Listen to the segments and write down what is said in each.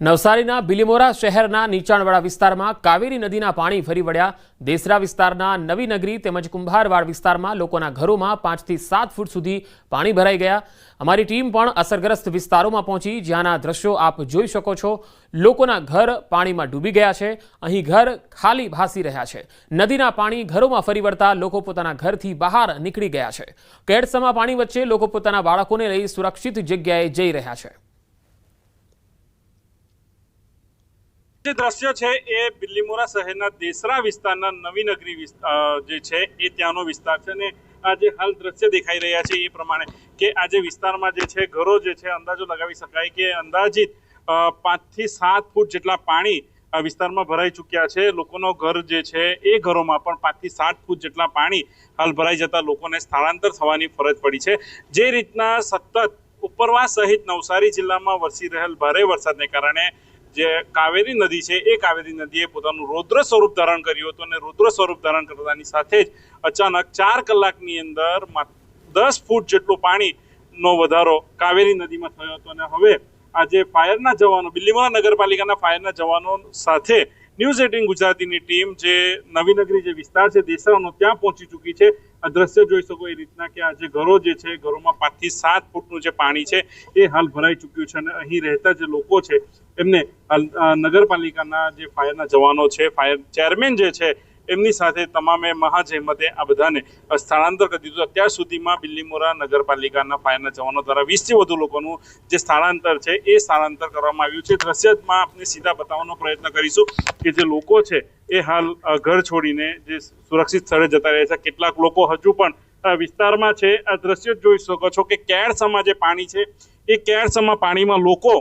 નવસારીના બિલીમોરા શહેરના નીચાણવાળા વિસ્તારમાં કાવેરી નદીના પાણી ફરી વળ્યા. દેસરા વિસ્તારના નવી નગરી તેમજ કુંભારવાડ વિસ્તારમાં લોકોના ઘરોમાં પાંચથી સાત ફૂટ સુધી પાણી ભરાઈ ગયા. અમારી ટીમ પણ અસરગ્રસ્ત વિસ્તારોમાં પહોંચી. જ્યાંના દ્રશ્યો આપ જોઈ શકો છો. લોકોના ઘર પાણીમાં ડૂબી ગયા છે. અહીં ઘર ખાલી ભાસી રહ્યા છે. નદીના પાણી ઘરોમાં ફરી વળતા લોકો પોતાના ઘરથી બહાર નીકળી ગયા છે. કેડસમાં પાણી વચ્ચે લોકો પોતાના બાળકોને લઈ સુરક્ષિત જગ્યાએ જઈ રહ્યા છે. જે દ્રશ્ય છે એ બિલ્લીમોરા શહેરના દેસરા વિસ્તારના નવી નગરી જે છે એ ત્યાંનો વિસ્તાર છે અને આ જે હાલ દ્રશ્ય દેખાઈ રહ્યા છે એ પ્રમાણે કે આ જે વિસ્તારમાં જે છે ઘરો જે છે અંદાજો લગાવી શકાય કે અંદાજિત પાંચથી સાત ફૂટ જેટલા પાણી આ વિસ્તારમાં ભરાઈ ચૂક્યા છે. લોકોનો ઘર જે છે એ ઘરોમાં પણ પાંચથી સાત ફૂટ જેટલા પાણી હાલ ભરાઈ જતા લોકોને સ્થળાંતર થવાની ફરજ પડી છે. જે રીતના સતત ઉપરવાસ સહિત નવસારી જિલ્લામાં વરસી રહેલ ભારે વરસાદને કારણે જે કાવેરી નદી છે, એ કાવેરી નદીએ પોતાનું રૌદ્ર સ્વરૂપ ધારણ કર્યું હતું અને રૌદ્ર સ્વરૂપ ધારણ કરતાની સાથે જ અચાનક ચાર કલાકની અંદર દસ ફૂટ જેટલું પાણીનો વધારો કાવેરી નદીમાં થયો હતો. અને હવે આજે ફાયરના જવાનો બિલ્લીમોરા નગરપાલિકાના ફાયરના જવાનો સાથે ન્યૂઝ એટીન ગુજરાતીની ટીમ જે નવીનગરી જે વિસ્તાર છે દેસરાનો ત્યાં પહોંચી ચૂકી છે. આ દ્રશ્ય જોઈ શકો એ રીતના કે આ જે ઘરો જે છે, ઘરોમાં પાંચથી સાત ફૂટનું જે પાણી છે, એ હાલ ભરાઈ ચૂક્યું છે અને અહીં રહેતા જે લોકો છે, એમને નગરપાલિકાના જે ફાયરના જવાનો છે, ફાયર ચેરમેન જે છે એમની સાથે તમામે મહાજહેમતે આ બધાને સ્થળાંતર કરી દીધું. અત્યાર સુધીમાં બિલ્લીમોરા નગરપાલિકાના ફાયરના જવાનો દ્વારા વીસથી વધુ લોકોનું જે સ્થળાંતર છે એ સ્થળાંતર કરવામાં આવ્યું છે. દ્રશ્યમાં આપણે સીધા બતાવવાનો પ્રયત્ન કરીશું કે જે લોકો છે એ હાલ ઘર છોડીને જે સુરક્ષિત સ્થળે જતા રહે છે. કેટલાક લોકો હજુ પણ વિસ્તારમાં છે. આ દ્રશ્ય જોઈ શકો છો કે કેળસમાં જે પાણી છે એ કેળસમાં પાણીમાં લોકો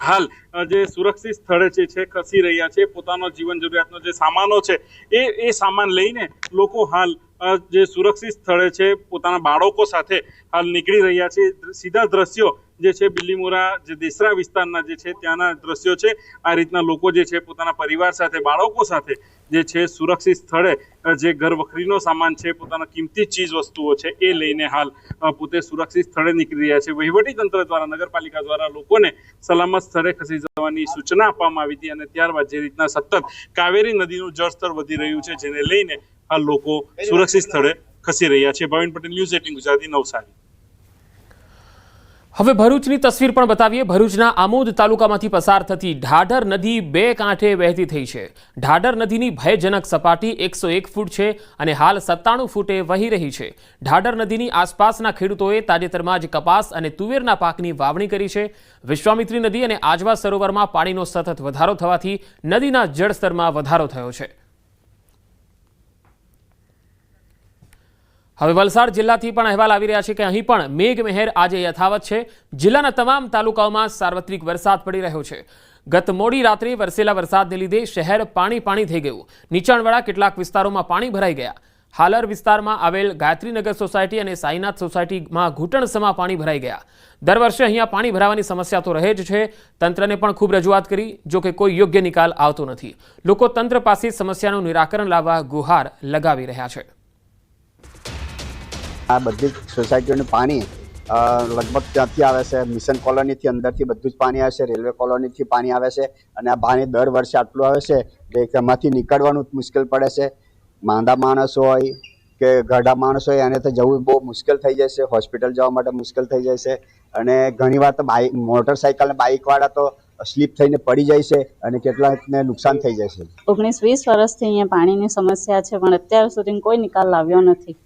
હાલ જે સુરક્ષિત સ્થળે છે છે, ખસી રહ્યા છે, પોતાનો જીવન જરૂરિયાતનો જે સામાનો છે, એ એ સામાન લઈને લોકો હાલ જે સુરક્ષિત સ્થળે છે, પોતાના બાળકો સાથે હાલ નીકળી રહ્યા છે. સીધા દ્રશ્યો જે છે બિલ્લીમોરા જે દેસરા વિસ્તારના જે છે, ત્યાંના દ્રશ્યો છે. આ રીતના લોકો જે છે, પોતાના પરિવાર સાથે, બાળકો સાથે જે છે સુરક્ષિત સ્થળે જે ઘર વખરીનો સામાન છે પોતાના કિંમતી ચીજ વસ્તુઓ છે એ લઈને હાલ પોતે સુરક્ષિત સ્થળે નીકળી રહ્યા છે. વહીવટી તંત્ર દ્વારા નગરપાલિકા દ્વારા લોકોને સલામત સ્થળે ખસી જવાની સૂચના આપવામાં આવી હતી અને ત્યારબાદ જે રીતના સતત કાવેરી નદીનું જળસ્તર વધી રહ્યું છે જેને લઈને હાલ લોકો સુરક્ષિત સ્થળે ખસી રહ્યા છે. Bhavin Patel news eighteen Gujarati Navsari. હવે ભરૂચની તસવીર પણ બતાવીએ. ભરૂચના આમોદ તાલુકામાંથી પસાર થતી ઢાઢર નદી બે કાંઠે વહેતી થઈ છે. ઢાઢર નદીની ભયજનક સપાટી એકસો એક ફૂટ છે અને હાલ સત્તાણું ફૂટે વહી રહી છે. ઢાઢર નદીની આસપાસના ખેડૂતોએ તાજેતરમાં જ કપાસ અને તુવેરના પાકની વાવણી કરી છે. વિશ્વામિત્રી નદી અને આજવા સરોવરમાં પાણીનો સતત વધારો થવાથી નદીના જળસ્તરમાં વધારો થયો છે. હવે વલસાડ જિલ્લાથી પણ અહેવાલ આવી રહ્યા છે કે અહીં પણ મેઘમહેર આજે યથાવત છે. જિલ્લાના તમામ તાલુકાઓમાં સાર્વત્રિક વરસાદ પડી રહ્યો છે. ગત મોડી રાત્રે વરસેલા વરસાદને લીધે શહેર પાણી પાણી થઈ ગયું. નીચાણવાળા કેટલાક વિસ્તારોમાં પાણી ભરાઈ ગયા. હાલર વિસ્તારમાં આવેલ ગાયત્રીનગર સોસાયટી અને સાઈનાથ સોસાયટીમાં ઘૂંટણસમા પાણી ભરાઈ ગયા. દર વર્ષે અહીંયા પાણી ભરાવાની સમસ્યા તો રહે જ છે. તંત્રને પણ ખૂબ રજૂઆત કરી, જો કે કોઈ યોગ્ય નિકાલ આવતો નથી. લોકો તંત્ર પાસે સમસ્યાનું નિરાકરણ લાવવા ગુહાર લગાવી રહ્યા છે. આ બધી જ સોસાયટીઓનું પાણી લગભગ ત્યાંથી આવે છે, મિશન કોલોનીથી અંદરથી બધું જ પાણી આવે છે, રેલવે કોલોનીથી પાણી આવે છે અને આ પાણી દર વર્ષે આટલું આવે છે કે એમાંથી નીકળવાનું મુશ્કેલ પડે છે. માંદા માણસ હોય કે ગઢા માણસ હોય એને તો જવું બહુ મુશ્કેલ થઈ છે, હોસ્પિટલ જવા માટે મુશ્કેલ થઈ છે અને ઘણીવાર તો બાઇક મોટરસાઇકલ અને બાઇકવાળા તો સ્લીપ થઈને પડી જાય છે અને કેટલાકને નુકસાન થઈ જાય છે. ઓગણીસ વીસ વર્ષથી અહીંયા પાણીની સમસ્યા છે, પણ અત્યાર સુધી કોઈ નિકાલ લાવ્યો નથી.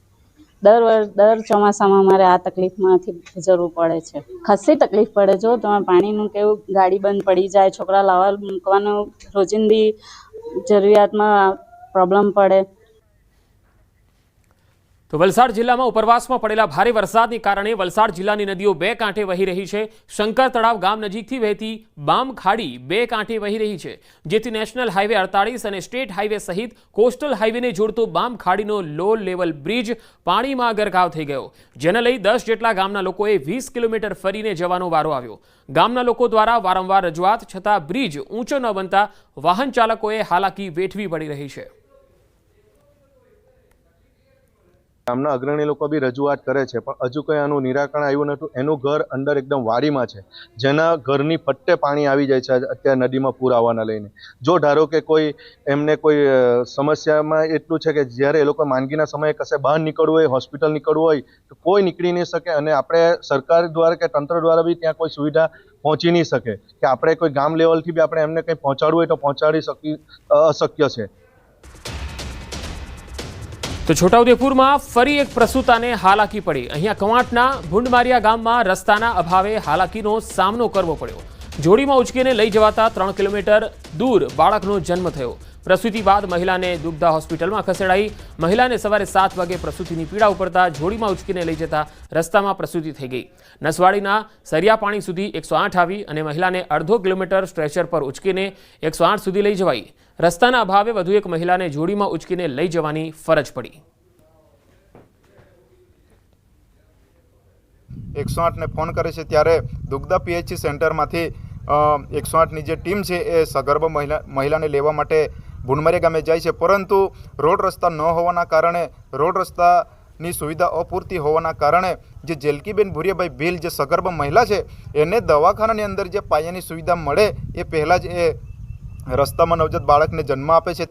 દર વર્ષ દર ચોમાસામાં મારે આ તકલીફમાંથી ગુજરવું પડે છે. ખાસી તકલીફ પડે જો તમે પાણીનું કેવું, ગાડી બંધ પડી જાય, છોકરા લાવવા મૂકવાનું રોજિંદી જરૂરિયાતમાં પ્રોબ્લેમ પડે. તો વલસાડ જિલ્લામાં ઉપરવાસમાં પડેલા ભારે વરસાદને કારણે વલસાડ જિલ્લાની નદીઓ બે કાંઠે વહી રહી છે. શંકર તળાવ ગામ નજીકથી વહેતી બામ ખાડી બે કાંઠે વહી રહી છે. જેથી નેશનલ હાઈવે અડતાળીસ અને સ્ટેટ હાઈવે સહિત કોસ્ટલ હાઈવેને જોડતો બામ ખાડીનો લો લેવલ બ્રિજ પાણીમાં ગરકાવ થઈ ગયો. જેને લઈ દસ જેટલા ગામના લોકોએ વીસ કિલોમીટર ફરીને જવાનો વારો આવ્યો. ગામના લોકો દ્વારા વારંવાર રજૂઆત છતાં બ્રિજ ઊંચો ન બનતા વાહન ચાલકોએ હાલાકી વેઠવી પડી રહી છે. ગામના અગ્રણી લોકો બી રજૂઆત કરે છે, પણ હજુ કંઈ આનું નિરાકરણ આવ્યું નહોતું. એનું ઘર અંદર એકદમ વાડીમાં છે. જેના ઘરની ફટ્ટે પાણી આવી જાય છે અત્યારે નદીમાં પૂર આવવાના લઈને. જો ધારો કે કોઈ એમને કોઈ સમસ્યામાં એટલું છે કે જ્યારે એ લોકો માંદગીના સમયે કશે બહાર નીકળવું હોય, હોસ્પિટલ નીકળવું હોય, તો કોઈ નીકળી નહીં શકે અને આપણે સરકાર દ્વારા કે તંત્ર દ્વારા બી ત્યાં કોઈ સુવિધા પહોંચી નહીં શકે. કે આપણે કોઈ ગામ લેવલથી બી આપણે એમને કંઈ પહોંચાડવું હોય તો પહોંચાડી શકી, અશક્ય છે. તો છોટાઉદેપુરમાં ફરી એક પ્રસૂતાને હાલાકી પડી. અહીંયા કવાંટના ભૂંડમારિયા ગામમાં રસ્તાના અભાવે હાલાકીનો સામનો કરવો પડ્યો. જોડીમાં ઉચકીને લઈ જવાતા ત્રણ કિલોમીટર દૂર બાળકનો જન્મ થયો. પ્રસૂતિ બાદ મહિલાને દુગ્ધા હોસ્પિટલમાં ખસેડાઈ. મહિલાને સવારે સાત વાગે પ્રસૂતિની પીડા ઉપડતા જોડીમાં ઉચકીને લઈ જતા રસ્તામાં પ્રસૂતિ થઈ ગઈ. નસવાડીના સરિયા પાણી સુધી એકસો આવી અને મહિલાને અડધો કિલોમીટર સ્ટ્રેચર પર ઉચકીને એકસો સુધી લઈ જવાઈ. રસ્તાના અભાવે વધુ એક મહિલાને જોડીમાં ઉચકીને લઈ જવાની ફરજ પડી. એકસો આઠને ફોન કરે છે ત્યારે દુગ્ધા પીએચસી સેન્ટરમાંથી એકસો આઠની જે ટીમ છે એ સગર્ભ મહિલા, મહિલાને લેવા માટે ભુનમરી ગામે જાય છે. પરંતુ રોડ રસ્તા ન હોવાના કારણે, રોડ રસ્તાની સુવિધા અપૂરતી હોવાના કારણે જે જેલકીબેન ભુરિયાભાઈ ભીલ જે સગર્ભ મહિલા છે, એને દવાખાનાની અંદર જે પાયાની સુવિધા મળે એ પહેલાં જ એ રસ્તામાં નવજાત બાળકને જન્મ આપે છે.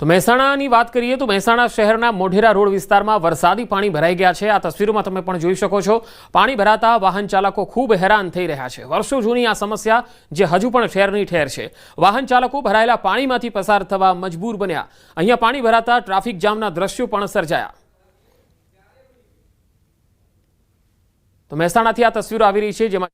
તો મહેસાણાની વાત કરીએ તો મહેસાણા શહેરના મોઢેરા રોડ વિસ્તારમાં વરસાદી પાણી ભરાઈ ગયા છે. આ તસવીરોમાં તમે પણ જોઈ શકો છો. પાણી ભરાતા વાહન ચાલકો ખૂબ હેરાન થઈ રહ્યા છે. વર્ષો જૂની આ સમસ્યા જે હજુ પણ ઠેરની ઠેર છે. વાહન ચાલકો ભરાયેલા પાણીમાંથી પસાર થવા મજબૂર બન્યા. અહીંયા પાણી ભરાતા ટ્રાફિક જામના દ્રશ્યો પણ સર્જાયા. તો મહેસાણાથી આ તસવીરો આવી રહી છે, જેમાં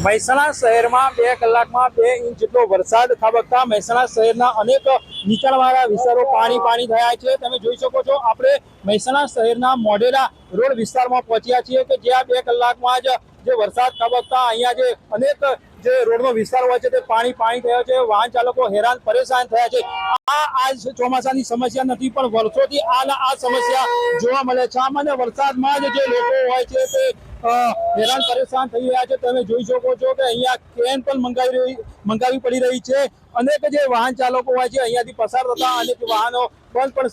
મહેસાણા શહેરમાં બે કલાકમાં બે ઇંચ જેટલો વરસાદ ખાબકતા મહેસાણા શહેરના અનેક નીચાણવાળા વિસ્તારો પાણી પાણી થયા છે. તમે જોઈ શકો છો, આપણે મહેસાણા શહેરના મોઢેરા રોડ વિસ્તારમાં પહોંચ્યા છીએ કે જ્યાં બે કલાકમાં જ જે વરસાદ ખાબકતા અહીંયા જે અનેક જે રોડનો વિસ્તાર હોય છે તે પાણી પાણી થયો છે. વાહન ચાલકો હેરાન પરેશાન થયા છે. આ આજ ચોમાસાની સમસ્યા નથી, પણ વર્ષોથી આ આ સમસ્યા જોવા મળે છે. સામાન્ય વરસાદમાં જ જે લોકો હોય છે તે હેરાન પરેશાન થઈ રહ્યા છે. તમે જોઈ શકો છો કે અહીંયા કેન પણ મંગાવી રહી, મંગાવી પડી રહી છે. અનેક જે વાહન ચાલકો હોય છે, અહીંયાથી પસાર થતા અનેક વાહનો બંધ પણ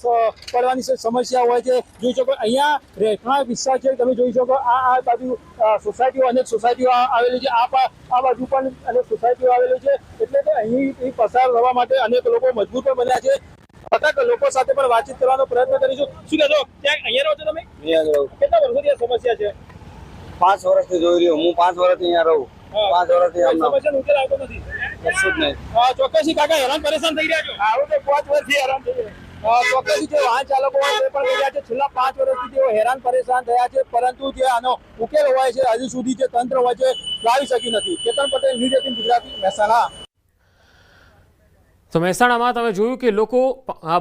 પડવાની સમસ્યા હોય છે. જોઈ શકો, અહીંયા રહેઠાણ વિસ્તાર છે. તમે જોઈ શકો, આ આ બાજુ સોસાયટીઓ, અનેક સોસાયટીઓ આવેલી છે. આ આ બાજુ પણ અનેક સોસાયટીઓ આવેલી છે. એટલે કે અહીં પસાર થવા માટે અનેક લોકો મજબૂર પણ બન્યા છે. છતાં લોકો સાથે પણ વાતચીત કરવાનો પ્રયત્ન કરીશું. શું કહેશો? ક્યાંક અહીંયા રહો છો તમે? અહીંયા છે. પાંચ વર્ષથી જોઈ રહ્યો. હું પાંચ વર્ષથી અહીંયા રહું. પાંચ વર્ષથી કશું જ નહીં. હા, કાકા હેરાન પરેશાન થઈ રહ્યા છો. આવું તો પાંચ વર્ષથી હેરાન થઈ રહ્યા. ચોક્કસથી જે વાહન ચાલકો હોય તે પણ રહ્યા છે. છેલ્લા પાંચ વર્ષથી તેઓ હેરાન પરેશાન થયા છે. પરંતુ જે આનો ઉકેલ હોય છે હજુ સુધી જે તંત્ર હોય છે લાવી શકી નથી. Ketan Patel news eighteen Gujarati Mehsana. તો મહેસાણામાં તમે જોયું કે લોકો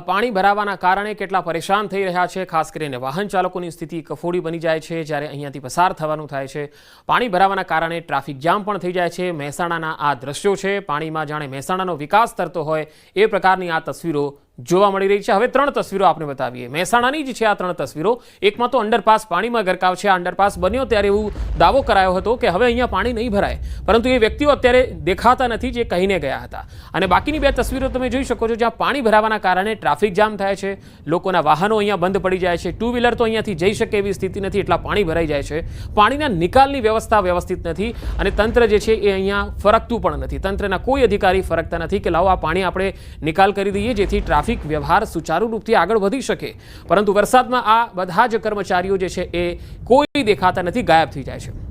પાણી ભરાવાના કારણે કેટલા પરેશાન થઈ રહ્યા છે. ખાસ કરીને વાહન ચાલકોની સ્થિતિ કફોડી બની જાય છે, જ્યારે અહીંયાથી પસાર થવાનું થાય છે. પાણી ભરાવાના કારણે ટ્રાફિક જામ પણ થઈ જાય છે. મહેસાણાના આ દ્રશ્યો છે. પાણીમાં જાણે મહેસાણાનો વિકાસ થતો હોય એ પ્રકારની આ તસવીરો જોવા મળી રહી છે. હવે ત્રણ તસવીરો આપણે બતાવીએ. મહેસાણાની જ છે આ ત્રણ તસવીરો. એકમાં તો અંડરપાસ પાણીમાં ગરકાવ છે. આ અંડરપાસ બન્યો ત્યારે એવું દાવો કરાયો હતો કે હવે અહીંયા પાણી નહીં ભરાય. પરંતુ એ વ્યક્તિઓ અત્યારે દેખાતા નથી જે કહીને ગયા હતા. અને બાકીની બે તસવીરો તમે જોઈ શકો છો જ્યાં પાણી ભરાવાના કારણે ટ્રાફિક જામ થાય છે. લોકોના વાહનો અહીંયા બંધ પડી જાય છે. ટુ વ્હીલર તો અહીંયાથી જઈ શકે એવી સ્થિતિ નથી. એટલા પાણી ભરાઈ જાય છે. પાણીના નિકાલની વ્યવસ્થા વ્યવસ્થિત નથી. અને તંત્ર જે છે એ અહીંયા ફરકતું પણ નથી. તંત્રના કોઈ અધિકારી ફરકતા નથી કે લાવો આ પાણી આપણે નિકાલ કરી દઈએ જેથી ટ્રાફિક વ્યવહાર સુચારુરૂપથી આગળ વધી શકે. પરંતુ વરસાદમાં આ બધા જ કર્મચારીઓ જે છે એ કોઈ દેખાતા નથી, ગાયબ થઈ જાય છે.